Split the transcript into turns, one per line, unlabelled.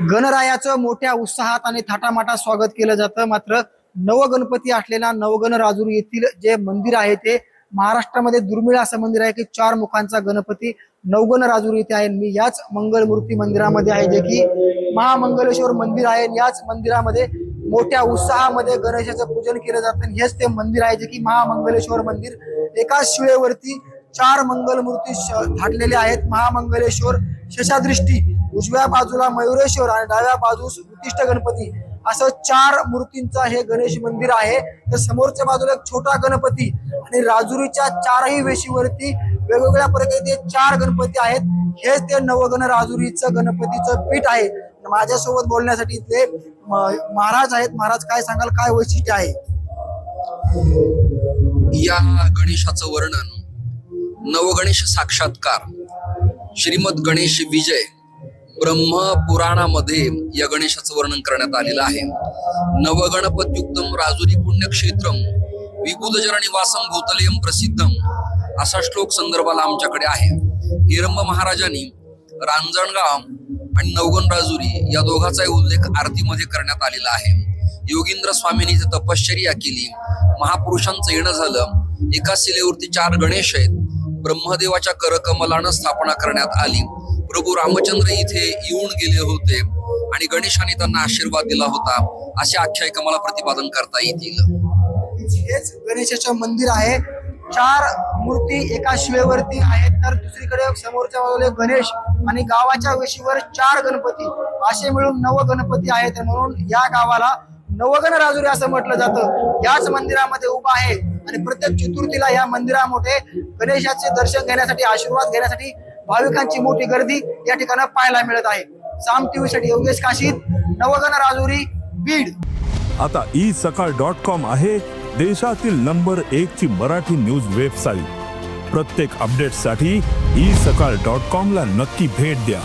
गणरायाचं मोठ्या उत्साहात आणि थाटामाटात स्वागत केलं जातं. मात्र नवगणपती असलेला नवगण राजूर येथील जे मंदिर आहे ते महाराष्ट्रामध्ये दुर्मिळ असं मंदिर आहे की चार मुखांचा गणपती नवगण राजूर येथे आहे. मी याच मंगलमूर्ती मंदिरामध्ये आहे जे की महामंगलेश्वर मंदिर आहे. याच मंदिरामध्ये मोठ्या उत्साहामध्ये गणेशाचं पूजन केलं जातं. आणि हेच ते मंदिर आहे जे की महामंगलेश्वर मंदिर. एकाच शिळेवरती चार मंगलमूर्ती श- थाटलेले आहेत. महामंगलेश्वर शशादृष्टी उजव्या बाजूला मयुरेश्वर आणि डाव्या बाजूस उत्तिष्ठ गणपती. असं चार मूर्तींचा हे गणेश मंदिर आहे. तर समोरच्या बाजूला एक छोटा गणपती आणि राजुरीच्या चारही वेशीवरती वेगवेगळ्या प्रकारचे चार गणपती आहेत. हेच ते नवगण राजुरीचं गणपतीचं पीठ आहे. माझ्यासोबत बोलण्यासाठी ते महाराज आहेत. महाराज काय सांगाल? काय वैशिष्ट्य आहे?
या गणेशाचं वर्णन नवगणेश साक्षात्कार श्रीमद गणेश विजय ब्रह्म पुराणामध्ये या गणेशाचं वर्णन करण्यात आलेलं आहे. नवगणपत्युक्तम राजुरी पुण्यक्षेत्रम विबुधजर निवासम भूतलयम प्रसिद्धम असा श्लोक संदर्भाला आमच्याकडे आहे. हिरंब महाराजांनी रांजणगाव आणि नवगण राजुरी या दोघांचाही उल्लेख आरतीमध्ये करण्यात आलेला आहे. योगिंद्र स्वामींनी इथे तपश्चर्या केली. महापुरुषांचं येणं झालं. एका शिलेवरती चार गणेश आहेत. ब्रह्मदेवाच्या करकमलानं स्थापना करण्यात आली. प्रभू रामचंद्र इथे येऊन गेले होते आणि गणेशाने त्यांना आशीर्वाद दिला होता अशी आख्यायिका मला प्रतिपादन करता येतील.
हेच गणेशाचं मंदिर आहे. चार मूर्ती एका शिवेवरती आहेत. तर दुसरीकडे समोरच्या बाजूला गणेश आणि गावाच्या वेशीवर चार गणपती. असे मिळून नव गणपती आहेत. म्हणून या गावाला नवगण राजुरी असं म्हटलं जातं. याच मंदिरामध्ये उभा आहे. आणि प्रत्येक चतुर्थीला या मंदिरामध्ये गणेशाचे दर्शन घेण्यासाठी आशीर्वाद घेण्यासाठी भाविकांची मोठी गर्दी या ठिकाणी पाहायला मिळत आहे. साम टीव्ही साठी योगेश काशीद नवगण राजुरी बीड.
आता ई सकाळ डॉट कॉम आहे देशातील नंबर एक ची मराठी न्यूज वेबसाईट. प्रत्येक अपडेटसाठी ई सकाळ डॉट कॉम ला नक्की भेट द्या.